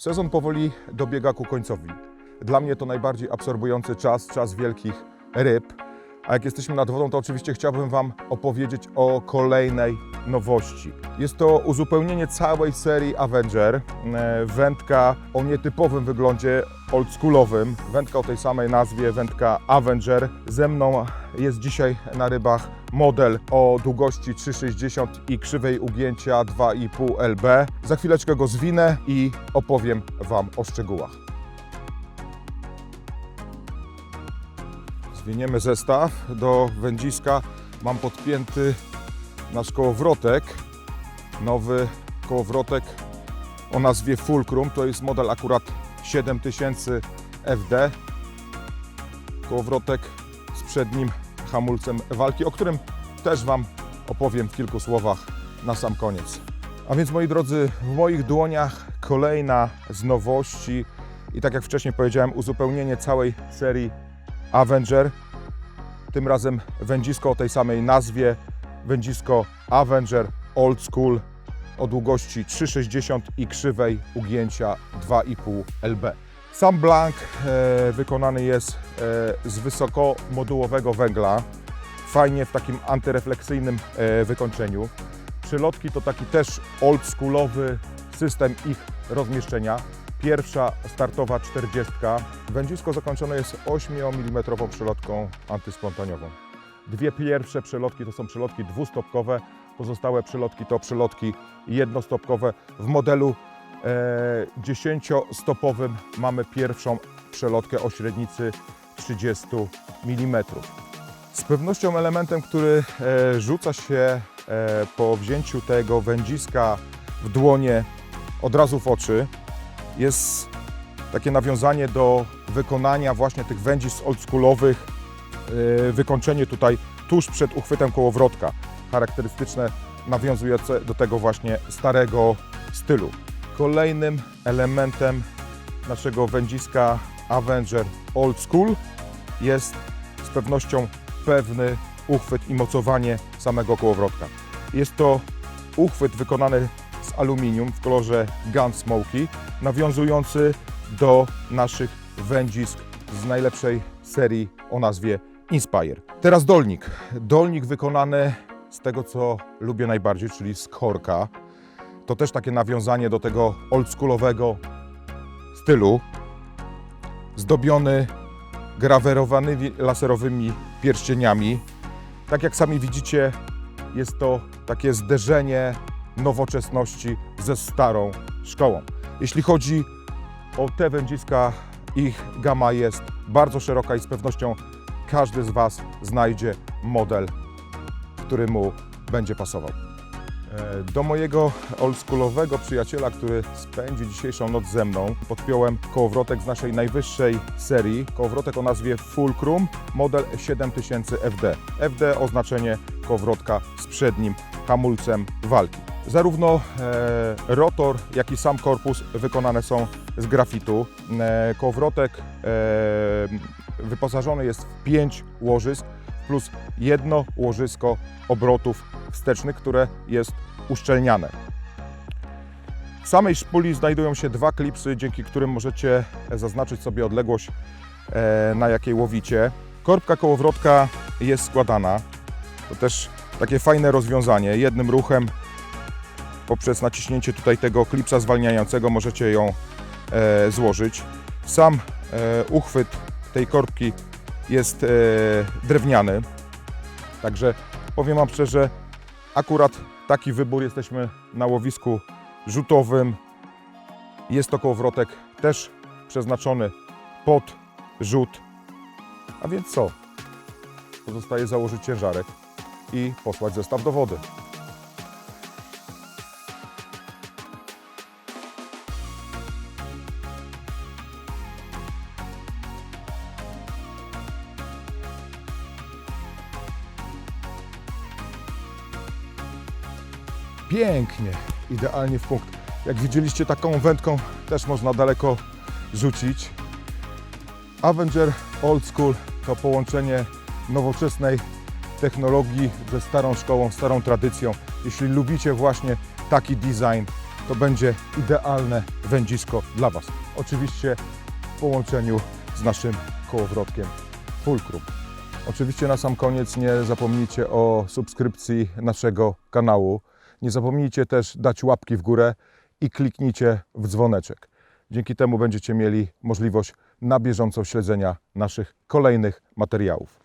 Sezon powoli dobiega ku końcowi. Dla mnie to najbardziej absorbujący czas, czas wielkich ryb. A jak jesteśmy nad wodą, to oczywiście chciałbym Wam opowiedzieć o kolejnej nowości. Jest to uzupełnienie całej serii Avenger. E, Wędka o nietypowym wyglądzie oldschoolowym. Wędka o tej samej nazwie, wędka Avenger. Ze mną jest dzisiaj na rybach model o długości 3,60 i krzywej ugięcia 2,5 lb. Za chwileczkę go zwinę i opowiem Wam o szczegółach. Zwiniemy zestaw. Do wędziska mam podpięty nasz kołowrotek. Nowy kołowrotek o nazwie Fulcrum. To jest model akurat 7000 FD. Kołowrotek z przednim hamulcem walki, o którym też Wam opowiem w kilku słowach na sam koniec. A więc moi drodzy, w moich dłoniach kolejna z nowości i tak jak wcześniej powiedziałem, uzupełnienie całej serii Avenger. Tym razem wędzisko o tej samej nazwie, wędzisko Avenger Old School o długości 3,60 i krzywej ugięcia 2,5 lb. Sam blank e, wykonany jest e, z wysokomodułowego węgla, fajnie w takim antyrefleksyjnym e, wykończeniu. Przylotki to taki też oldschoolowy system ich rozmieszczenia. Pierwsza startowa 40. Wędzisko zakończone jest 8 mm przylotką antyspontaniową. Dwie pierwsze przelotki to są przelotki dwustopkowe, pozostałe przelotki to przelotki jednostopkowe. W modelu e, 10-stopowym mamy pierwszą przelotkę o średnicy 30 mm. Z pewnością elementem, który e, rzuca się e, po wzięciu tego wędziska w dłonie od razu w oczy, jest takie nawiązanie do wykonania właśnie tych wędzisk oldschoolowych, yy, wykończenie tutaj tuż przed uchwytem kołowrotka, charakterystyczne, nawiązujące do tego właśnie starego stylu. Kolejnym elementem naszego wędziska Avenger Old School jest z pewnością pewny uchwyt i mocowanie samego kołowrotka. Jest to uchwyt wykonany z aluminium w kolorze Gunsmoky, nawiązujący do naszych wędzisk z najlepszej serii o nazwie Inspire. Teraz dolnik. Dolnik wykonany z tego, co lubię najbardziej, czyli z korka. To też takie nawiązanie do tego oldschoolowego stylu. Zdobiony grawerowanymi laserowymi pierścieniami. Tak jak sami widzicie, jest to takie zderzenie nowoczesności ze starą szkołą. Jeśli chodzi o te wędziska, ich gama jest bardzo szeroka i z pewnością każdy z Was znajdzie model, który mu będzie pasował. E, Do mojego oldschoolowego przyjaciela, który spędzi dzisiejszą noc ze mną, podpiąłem kołowrotek z naszej najwyższej serii. Kołowrotek o nazwie Fulcrum, model 7000 FD. FD oznaczenie kołowrotka z przednim hamulcem walki. Zarówno e, rotor, jak i sam korpus wykonane są z grafitu. E, kołowrotek e, wyposażony jest w 5 łożysk plus jedno łożysko obrotów wstecznych, które jest uszczelniane. W samej szpuli znajdują się dwa klipsy, dzięki którym możecie zaznaczyć sobie odległość, na jakiej łowicie. Korbka kołowrotka jest składana. To też takie fajne rozwiązanie. Jednym ruchem poprzez naciśnięcie tutaj tego klipsa zwalniającego możecie ją e, złożyć. Sam e, uchwyt tej korbki jest e, drewniany, także powiem Wam szczerze, akurat taki wybór jesteśmy na łowisku rzutowym. Jest to kołowrotek też przeznaczony pod rzut. A więc co? Pozostaje założyć ciężarek i posłać zestaw do wody. Pięknie, idealnie w punkt. Jak widzieliście, taką wędką też można daleko rzucić. Avenger Old School to połączenie nowoczesnej technologii ze starą szkołą, starą tradycją. Jeśli lubicie właśnie taki design, to będzie idealne wędzisko dla Was. Oczywiście w połączeniu z naszym kołowrotkiem Fulcrum. Oczywiście na sam koniec nie zapomnijcie o subskrypcji naszego kanału. Nie zapomnijcie też dać łapki w górę i kliknijcie w dzwoneczek. Dzięki temu będziecie mieli możliwość na bieżąco śledzenia naszych kolejnych materiałów.